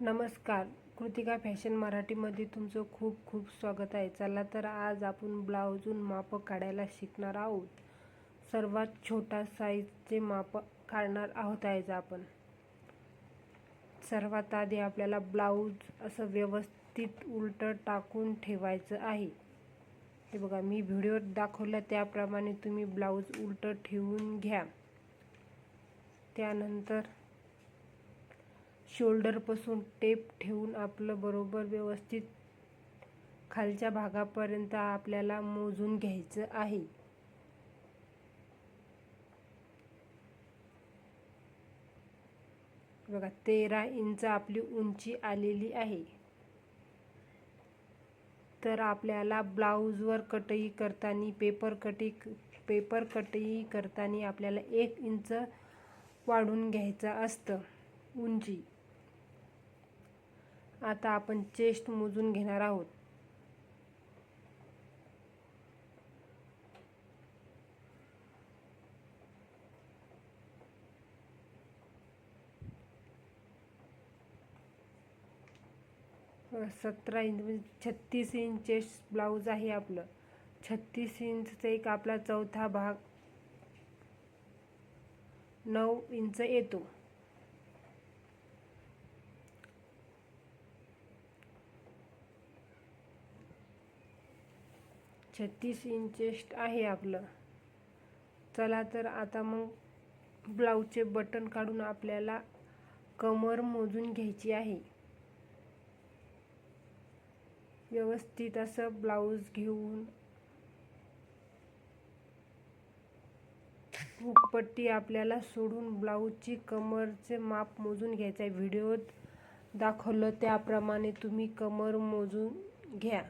नमस्कार. कृतिका फॅशन मराठीमध्ये तुमचं खूप खूप स्वागत आहे. चला तर आज आपण ब्लाऊजून माप काढायला शिकणार आहोत. सर्वात छोटा साईजचे माप काढणार आहोत आज आपण. सर्वात आधी आपल्याला ब्लाऊज असं व्यवस्थित उलटं टाकून ठेवायचं आहे. हे बघा मी व्हिडिओत दाखवलं त्याप्रमाणे तुम्ही ब्लाऊज उलटं ठेवून घ्या. त्यानंतर शोल्डरपासून टेप ठेवून आपलं बरोबर व्यवस्थित खालच्या भागापर्यंत आपल्याला मोजून घ्यायचं आहे. बघा तेरा इंच आपली उंची आलेली आहे. तर आपल्याला ब्लाऊजवर कटई करताना पेपर कटी पेपर कटई करताना आपल्याला एक इंच वाढून घ्यायचं असतं उंची. आता आपण चेस्ट मोजून घेणार आहोत. सतरा इंच म्हणजे छत्तीस इंच चेस्ट ब्लाऊज आहे आपलं. छत्तीस इंचचा एक आपला चौथा भाग नऊ इंच येतो. छत्तीस इंचेस्ट आहे आपलं. चला तर आता मग ब्लाऊजचे बटन काढून आपल्याला कमर मोजून घ्यायची आहे. व्यवस्थित असं ब्लाऊज घेऊन हुकपट्टी आपल्याला सोडून ब्लाऊजची कमरचे माप मोजून घ्यायचं आहे. व्हिडिओत दाखवलं त्याप्रमाणे तुम्ही कमर मोजून घ्या.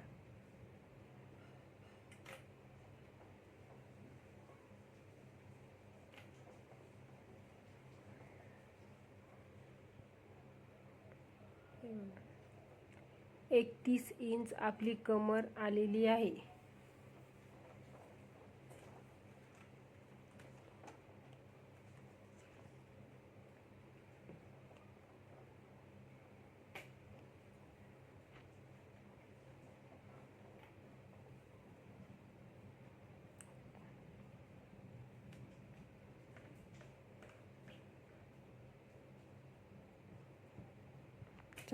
एकतीस इंच आपली कमर आलेली आहे.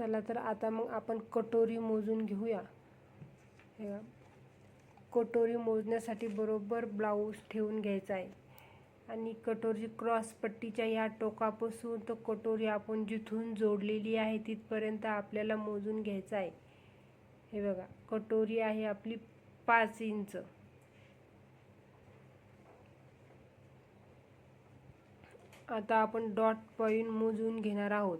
चला तर आता मग आपण कटोरी मोजून घेऊया. हे कटोरी मोजण्यासाठी बरोबर ब्लाऊज ठेवून घ्यायचा आहे. आणि कटोरी क्रॉस पट्टीच्या या टोकापासून तर कटोरी आपण जिथून जोडलेली आहे तिथपर्यंत आपल्याला मोजून घ्यायचं आहे. हे बघा कटोरी आहे आपली पाच इंच. आता आपण डॉट पॉईंट मोजून घेणार आहोत.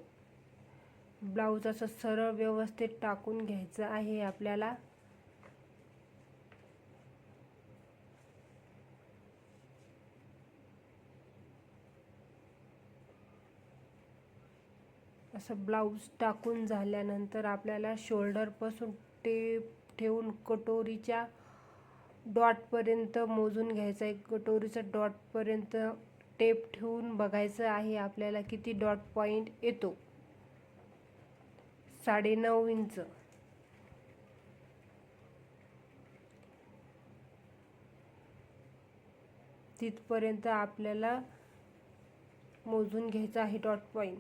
ब्लाऊज असं सरळ व्यवस्थित टाकून घ्यायचं आहे आपल्याला. असं ब्लाऊज टाकून झाल्यानंतर आपल्याला शोल्डरपासून टेप ठेवून कटोरीच्या डॉटपर्यंत मोजून घ्यायचं आहे. कटोरीचं डॉटपर्यंत टेप ठेवून बघायचं आहे आपल्याला किती डॉट पॉईंट येतो. साडेनऊ इंच. तिथपर्यंत आपल्याला मोजून घ्यायचा आहे डॉट पॉईंट.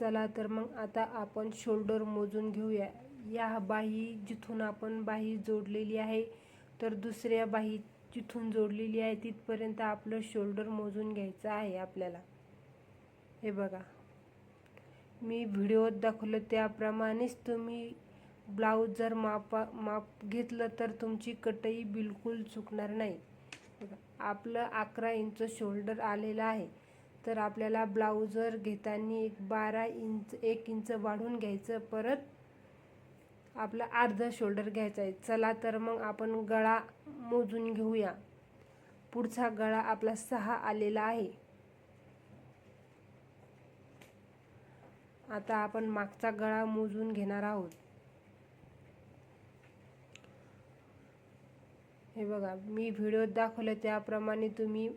चला तर मग आता आपण शोल्डर मोजून घेऊया. या बाही जिथून आपण बाही जोडलेली आहे तर दुसऱ्या बाही जिथून जोडलेली आहे तिथपर्यंत आपलं शोल्डर मोजून घ्यायचं आहे आपल्याला. हे बघा. मी व्हिडिओत दाखवलं त्याप्रमाणेच तुम्ही ब्लाऊज जर मापा माप घेतलं तर तुमची कटई बिलकुल चुकणार नाही. बघा आपलं अकरा इंच शोल्डर आलेलं आहे. तर आपल्याला ब्लाऊजर घेताना एक बारा इंच एक इंच वाढून घ्यायचं परत आपलं अर्ध शोल्डर घ्यायचं आहे. चला तर मग आपण गळा मोजून घेऊया. पुढचा गळा आपला सहा आलेला आहे. आता आपण मागचा गळा मोजून घेणार आहोत. हे बघा मी व्हिडिओत दाखवलं त्याप्रमाणे तुम्ही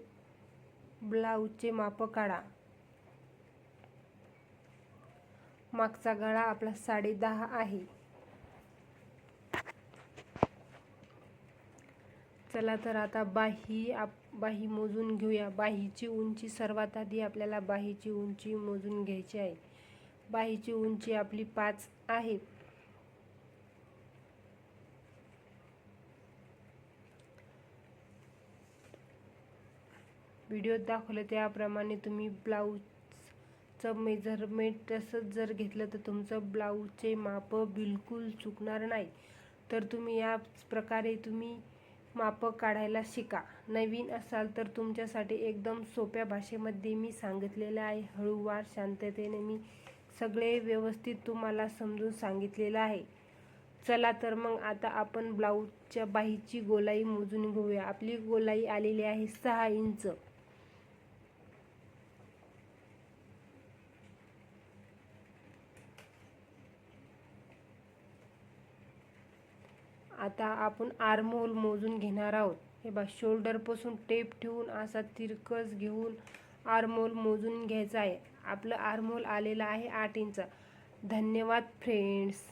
ब्लाऊजचे माप काढा. मागचा गळा आपला साडे दहा आहे. चला तर आता बाही आप बाही मोजून घेऊया. बाहीची उंची सर्वात आधी आपल्याला बाहीची उंची मोजून घ्यायची आहे. बाहीची उंची आपली पाच आहे. व्हिडिओत दाखवलं त्याप्रमाणे तुम्ही ब्लाऊजचं मेजरमेंट तसंच जर घेतलं तर तुमचं ब्लाऊजचे माप बिलकुल चुकणार नाही. तर तुम्ही या प्रकारे तुम्ही मापं काढायला शिका. नवीन असाल तर तुमच्यासाठी एकदम सोप्या भाषेमध्ये मी सांगितलेलं आहे. हळूवार शांततेने मी सगळे व्यवस्थित तुम्हाला समजून सांगितलेलं आहे. चला तर मग आता आपण ब्लाऊजच्या बाहीची गोलाई मोजून घेऊया. आपली गोलाई आलेली आहे सहा इंच. आता आपण आर्मोल मोजून घेणार आहोत. हे बा शोल्डरपासून टेप ठेवून असा तिरकस घेऊन आर्मोल मोजून घ्यायचा आहे. आपलं आर्मोल आलेलं आहे आठ इंच. धन्यवाद फ्रेंड्स